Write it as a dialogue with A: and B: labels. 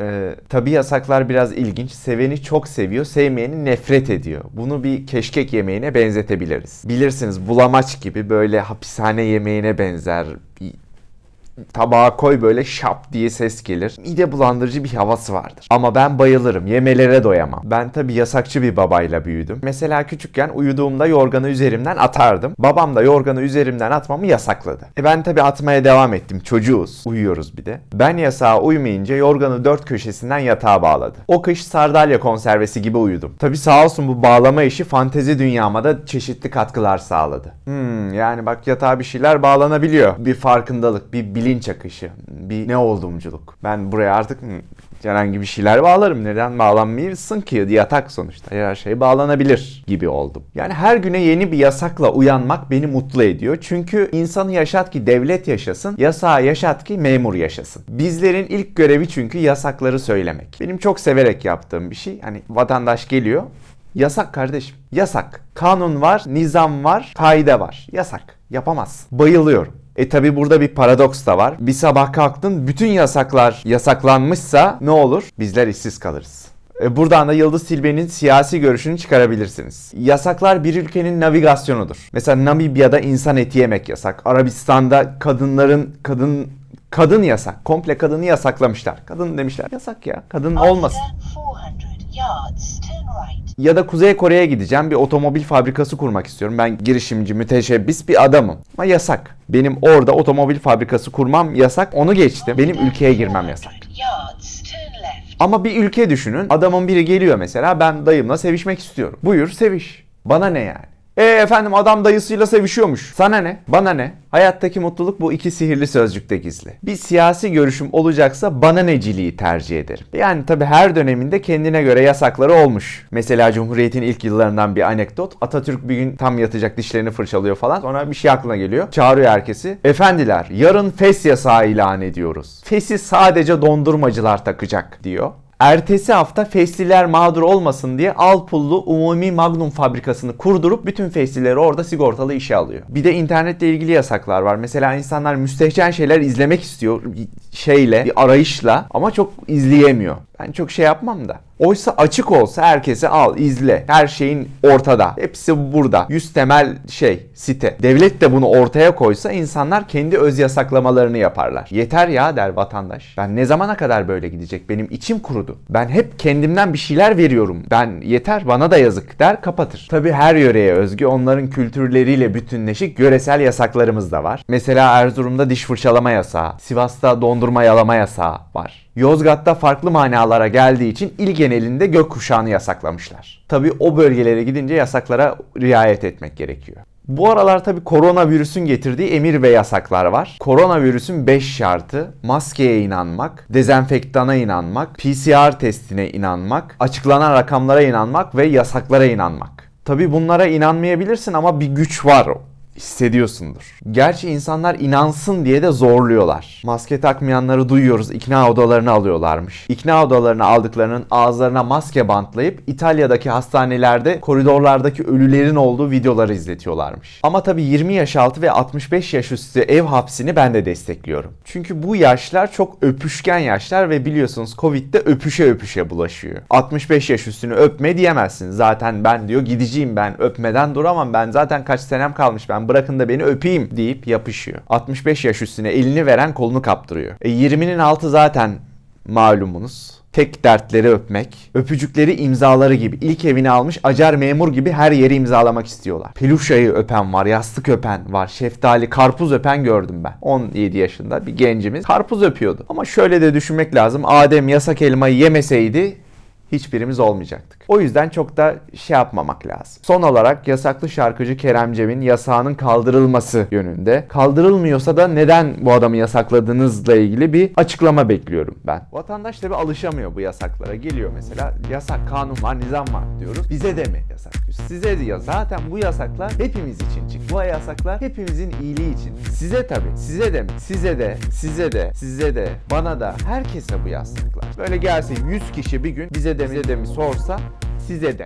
A: Ee, tabii yasaklar biraz ilginç. Seveni çok seviyor, sevmeyeni nefret ediyor. Bunu bir keşkek yemeğine benzetebiliriz. Bilirsiniz bulamaç gibi böyle hapishane yemeğine benzer. Bir tabağa koy böyle şap diye ses gelir. Mide bulandırıcı bir havası vardır. Ama ben bayılırım. Yemelere doyamam. Ben tabii yasakçı bir babayla büyüdüm. Mesela küçükken uyuduğumda yorganı üzerimden atardım. Babam da yorganı üzerimden atmamı yasakladı. E ben tabii atmaya devam ettim. Çocuğuz. Uyuyoruz bir de. Ben yasağa uymayınca yorganı dört köşesinden yatağa bağladı. O kış sardalya konservesi gibi uyudum. Tabii sağ olsun bu bağlama işi fantezi dünyama da çeşitli katkılar sağladı. Hmm, yani bak yatağa bir şeyler bağlanabiliyor. Bir farkındalık, bir bilinç akışı, bir ne olduğumculuk. Ben buraya artık herhangi bir şeyler bağlarım. Neden bağlanmayasın ki? Yatak sonuçta. Her şey bağlanabilir gibi oldum. Yani her güne yeni bir yasakla uyanmak beni mutlu ediyor. Çünkü insanı yaşat ki devlet yaşasın, yasağı yaşat ki memur yaşasın. Bizlerin ilk görevi çünkü yasakları söylemek. Benim çok severek yaptığım bir şey. Hani vatandaş geliyor, Yasak kardeşim. Yasak. Kanun var, nizam var, kaide var. Yasak. Yapamaz. Bayılıyorum. E tabi burada bir paradoks da var. Bir sabah kalktın bütün yasaklar yasaklanmışsa ne olur? Bizler işsiz kalırız. E buradan da Yıldız Tilbe'nin siyasi görüşünü çıkarabilirsiniz. Yasaklar bir ülkenin navigasyonudur. Mesela Namibya'da insan eti yemek yasak. Arabistan'da kadınların kadın kadın yasak. Komple kadını yasaklamışlar. Kadın demişler yasak ya. Kadın olmasın.
B: After 400 yards, turn right.
A: Ya da Kuzey Kore'ye gideceğim bir otomobil fabrikası kurmak istiyorum. Ben girişimci, müteşebbis bir adamım. Ama yasak. Benim orada otomobil fabrikası kurmam yasak. Onu geçtim. Benim ülkeye girmem yasak.
B: 400 yards, turn left.
A: Ama bir ülke düşünün. Adamın biri geliyor mesela ben dayımla sevişmek istiyorum. Buyur seviş. Bana ne yani? E efendim adam dayısıyla sevişiyormuş. Sana ne? Bana ne? Hayattaki mutluluk bu iki sihirli sözcükte gizli. Bir siyasi görüşüm olacaksa bana neciliği tercih ederim. Yani tabi her döneminde kendine göre yasakları olmuş. Mesela Cumhuriyet'in ilk yıllarından bir anekdot. Atatürk bir gün tam yatacak dişlerini fırçalıyor falan. Sonra bir şey aklına geliyor. Çağırıyor herkesi. Efendiler yarın fes yasağı ilan ediyoruz. Fesi sadece dondurmacılar takacak diyor. Ertesi hafta fesliler mağdur olmasın diye Alpullu Umumi Magnum fabrikasını kurdurup bütün feslileri orada sigortalı işe alıyor. Bir de internetle ilgili yasaklar var. Mesela insanlar müstehcen şeyler izlemek istiyor şeyle, bir arayışla ama çok izleyemiyor. Ben çok şey yapmam da. Oysa açık olsa herkese al, izle. Her şeyin ortada. Hepsi burada. Yüz temel şey, site. Devlet de bunu ortaya koysa insanlar kendi öz yasaklamalarını yaparlar. Yeter ya der vatandaş. Ben ne zamana kadar böyle gidecek? Benim içim kurudu. Ben hep kendimden bir şeyler veriyorum. Ben yeter bana da yazık der kapatır. Tabi her yöreye özgü onların kültürleriyle bütünleşik yöresel yasaklarımız da var. Mesela Erzurum'da diş fırçalama yasağı, Sivas'ta dondurma yalama yasağı var. Yozgat'ta farklı manalara geldiği için il genelinde gökkuşağını yasaklamışlar. Tabi o bölgelere gidince yasaklara riayet etmek gerekiyor. Bu aralar tabi koronavirüsün getirdiği emir ve yasaklar var. Koronavirüsün 5 şartı maskeye inanmak, dezenfektana inanmak, PCR testine inanmak, açıklanan rakamlara inanmak ve yasaklara inanmak. Tabi bunlara inanmayabilirsin ama bir güç var hissediyorsundur. Gerçi insanlar inansın diye de zorluyorlar. Maske takmayanları duyuyoruz. ikna odalarını alıyorlarmış. İkna odalarını aldıklarının ağızlarına maske bantlayıp İtalya'daki hastanelerde koridorlardaki ölülerin olduğu videoları izletiyorlarmış. Ama tabii 20 yaş altı ve 65 yaş üstü ev hapsini ben de destekliyorum. Çünkü bu yaşlar çok öpüşken yaşlar ve biliyorsunuz Covid'de öpüşe öpüşe bulaşıyor. 65 yaş üstünü öpme diyemezsin. Zaten ben diyor gideceğim ben öpmeden duramam. Ben zaten kaç senem kalmış ben bırakın da beni öpeyim deyip yapışıyor. 65 yaş üstüne elini veren kolunu kaptırıyor. E 20'nin altı zaten malumunuz. Tek dertleri öpmek. Öpücükleri imzaları gibi. ilk evini almış acar memur gibi her yeri imzalamak istiyorlar. Peluşayı öpen var, yastık öpen var, şeftali, karpuz öpen gördüm ben. 17 yaşında bir gencimiz karpuz öpüyordu. Ama şöyle de düşünmek lazım. Adem yasak elmayı yemeseydi hiçbirimiz olmayacaktık. O yüzden çok da şey yapmamak lazım. Son olarak yasaklı şarkıcı Kerem Cem'in yasağının kaldırılması yönünde. Kaldırılmıyorsa da neden bu adamı yasakladığınızla ilgili bir açıklama bekliyorum ben. Vatandaş tabi alışamıyor bu yasaklara. Geliyor mesela yasak kanun var, nizam var diyoruz. Bize de mi yasak. Size diyor. Zaten bu yasaklar hepimiz için çıktı. Bu yasaklar hepimizin iyiliği için. Size tabi. Size de mi? Size de, size de, size de, bana da, herkese bu yasaklar. Böyle gelse 100 kişi bir gün bize de bize de mi sorsa size de.